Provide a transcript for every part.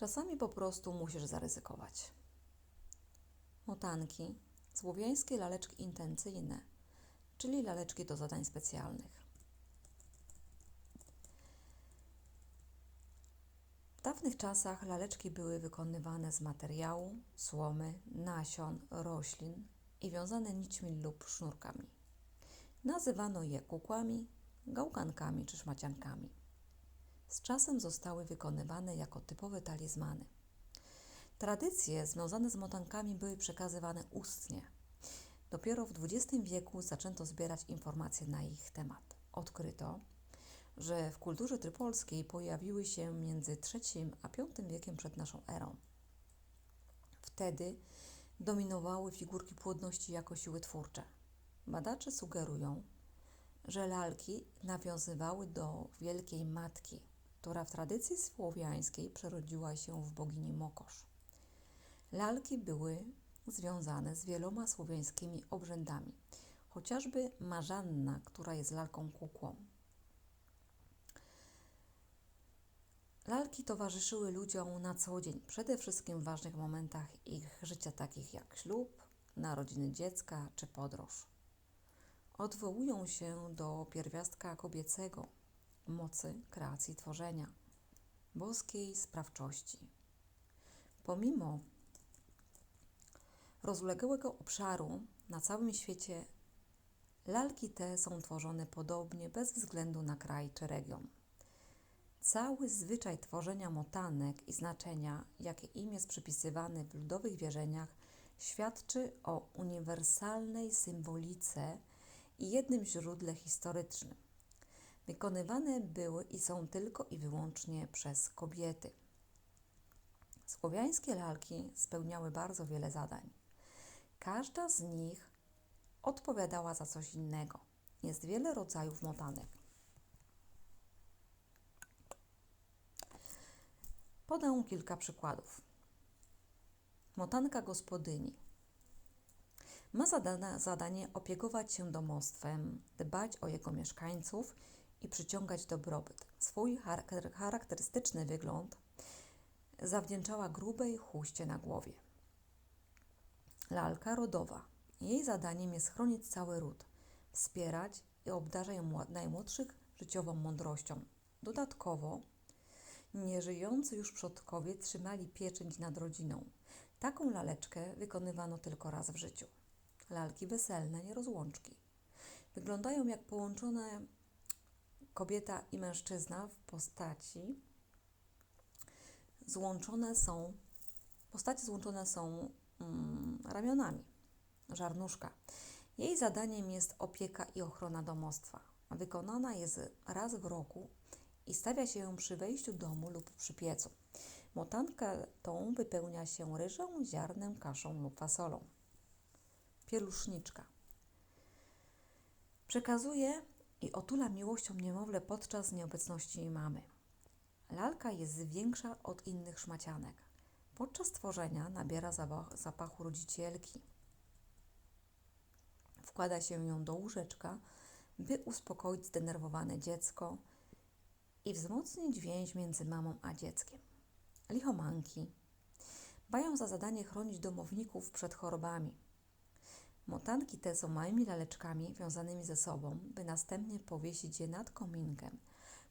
Czasami po prostu musisz zaryzykować. Motanki, słowiańskie laleczki intencyjne, czyli laleczki do zadań specjalnych. W dawnych czasach laleczki były wykonywane z materiału, słomy, nasion, roślin i wiązane nićmi lub sznurkami. Nazywano je kukłami, gałkankami czy szmaciankami. Z czasem zostały wykonywane jako typowe talizmany. Tradycje związane z motankami były przekazywane ustnie. Dopiero w XX wieku zaczęto zbierać informacje na ich temat. Odkryto, że w kulturze trypolskiej pojawiły się między III a V wiekiem przed naszą erą. Wtedy dominowały figurki płodności jako siły twórcze. Badacze sugerują, że lalki nawiązywały do Wielkiej Matki, która w tradycji słowiańskiej przerodziła się w bogini Mokosz. Lalki były związane z wieloma słowiańskimi obrzędami, chociażby Marzanna, która jest lalką kukłą. Lalki towarzyszyły ludziom na co dzień, przede wszystkim w ważnych momentach ich życia, takich jak ślub, narodziny dziecka czy podróż. Odwołują się do pierwiastka kobiecego, mocy kreacji tworzenia, boskiej sprawczości. Pomimo rozległego obszaru na całym świecie, lalki te są tworzone podobnie bez względu na kraj czy region. Cały zwyczaj tworzenia motanek i znaczenia, jakie im jest przypisywany w ludowych wierzeniach, świadczy o uniwersalnej symbolice i jednym źródle historycznym. Wykonywane były i są tylko i wyłącznie przez kobiety. Słowiańskie lalki spełniały bardzo wiele zadań. Każda z nich odpowiadała za coś innego. Jest wiele rodzajów motanek. Podam kilka przykładów. Motanka gospodyni ma zadanie opiekować się domostwem, dbać o jego mieszkańców i przyciągać dobrobyt. Swój charakterystyczny wygląd zawdzięczała grubej chuście na głowie. Lalka rodowa. Jej zadaniem jest chronić cały ród, wspierać i obdarzać najmłodszych życiową mądrością. Dodatkowo Nieżyjący już przodkowie trzymali pieczęć nad rodziną. Taką laleczkę wykonywano tylko raz w życiu. Lalki weselne, nie rozłączki. Wyglądają jak połączone kobieta i mężczyzna w postaci złączone są postacie złączone są mm, ramionami żarnuszka. Jej zadaniem jest opieka i ochrona domostwa. Wykonana jest raz w roku i stawia się ją przy wejściu domu lub przy piecu. Motankę tą wypełnia się ryżą, ziarnem, kaszą lub fasolą. Pieluszniczka. Przekazuje i otula miłością niemowlę podczas nieobecności mamy. Lalka jest większa od innych szmacianek. Podczas tworzenia nabiera zapachu rodzicielki. Wkłada się ją do łóżeczka, by uspokoić zdenerwowane dziecko, i wzmocnić więź między mamą a dzieckiem. Lichomanki mają za zadanie chronić domowników przed chorobami. Motanki te są małymi laleczkami wiązanymi ze sobą, by następnie powiesić je nad kominkiem,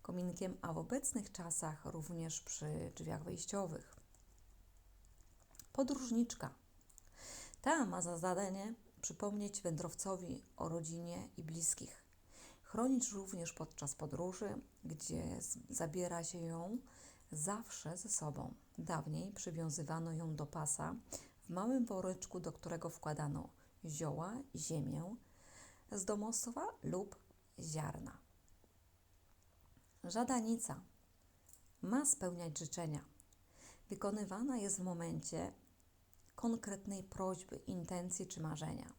kominkiem, a w obecnych czasach również przy drzwiach wejściowych. Podróżniczka. Ta ma za zadanie przypomnieć wędrowcowi o rodzinie i bliskich. Chronić również podczas podróży, gdzie zabiera się ją zawsze ze sobą. Dawniej przywiązywano ją do pasa w małym woreczku, do którego wkładano zioła, ziemię z domostwa lub ziarna. Żadanica ma spełniać życzenia. Wykonywana jest w momencie konkretnej prośby, intencji czy marzenia.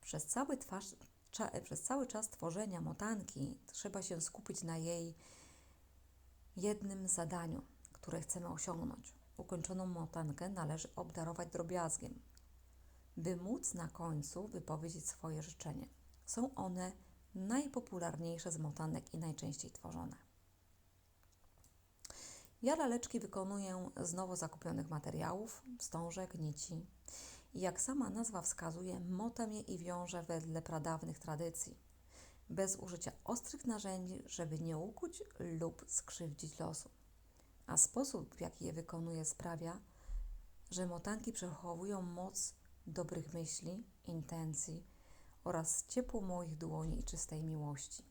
Przez cały twarz, przez cały czas tworzenia motanki trzeba się skupić na jej jednym zadaniu, które chcemy osiągnąć. Ukończoną motankę należy obdarować drobiazgiem, by móc na końcu wypowiedzieć swoje życzenie. Są one najpopularniejsze z motanek i najczęściej tworzone. Ja laleczki wykonuję z nowo zakupionych materiałów, wstążek, nici. Jak sama nazwa wskazuje, motam je i wiążę wedle pradawnych tradycji, bez użycia ostrych narzędzi, żeby nie ukuć lub skrzywdzić losu. A sposób, w jaki je wykonuję, sprawia, że motanki przechowują moc dobrych myśli, intencji oraz ciepło moich dłoni i czystej miłości.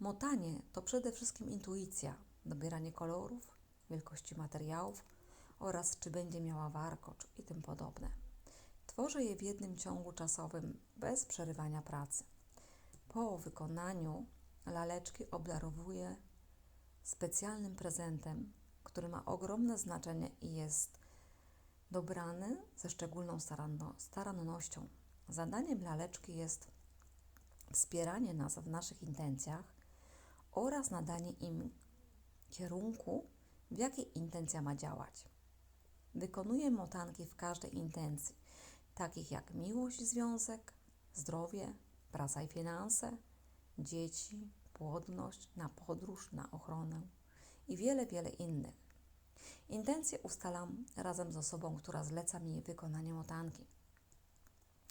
Motanie to przede wszystkim intuicja, dobieranie kolorów, wielkości materiałów oraz czy będzie miała warkocz i tym podobne. Tworzę je w jednym ciągu czasowym bez przerywania pracy. Po wykonaniu laleczki obdarowuję specjalnym prezentem, który ma ogromne znaczenie i jest dobrany ze szczególną staranno, starannością. Zadaniem laleczki jest wspieranie nas w naszych intencjach oraz nadanie im kierunku, w jakiej intencja ma działać. Wykonuję motanki w każdej intencji, takich jak miłość, związek, zdrowie, praca i finanse, dzieci, płodność, na podróż, na ochronę i wiele, wiele innych. Intencje ustalam razem z osobą, która zleca mi wykonanie motanki.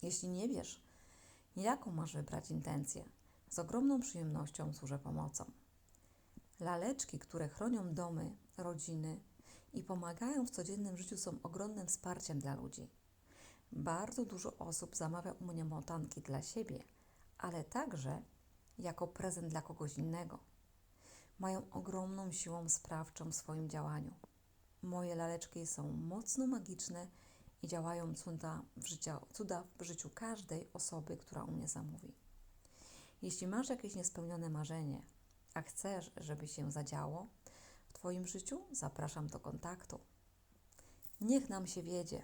Jeśli nie wiesz, jaką masz wybrać intencję, z ogromną przyjemnością służę pomocą. Laleczki, które chronią domy, rodziny i pomagają w codziennym życiu, są ogromnym wsparciem dla ludzi. Bardzo dużo osób zamawia u mnie motanki dla siebie, ale także jako prezent dla kogoś innego. Mają ogromną siłą sprawczą w swoim działaniu. Moje laleczki są mocno magiczne i działają cuda w, życia, cuda w życiu każdej osoby, która u mnie zamówi. Jeśli masz jakieś niespełnione marzenie, a chcesz, żeby się zadziało w Twoim życiu, zapraszam do kontaktu. Niech nam się wiedzie.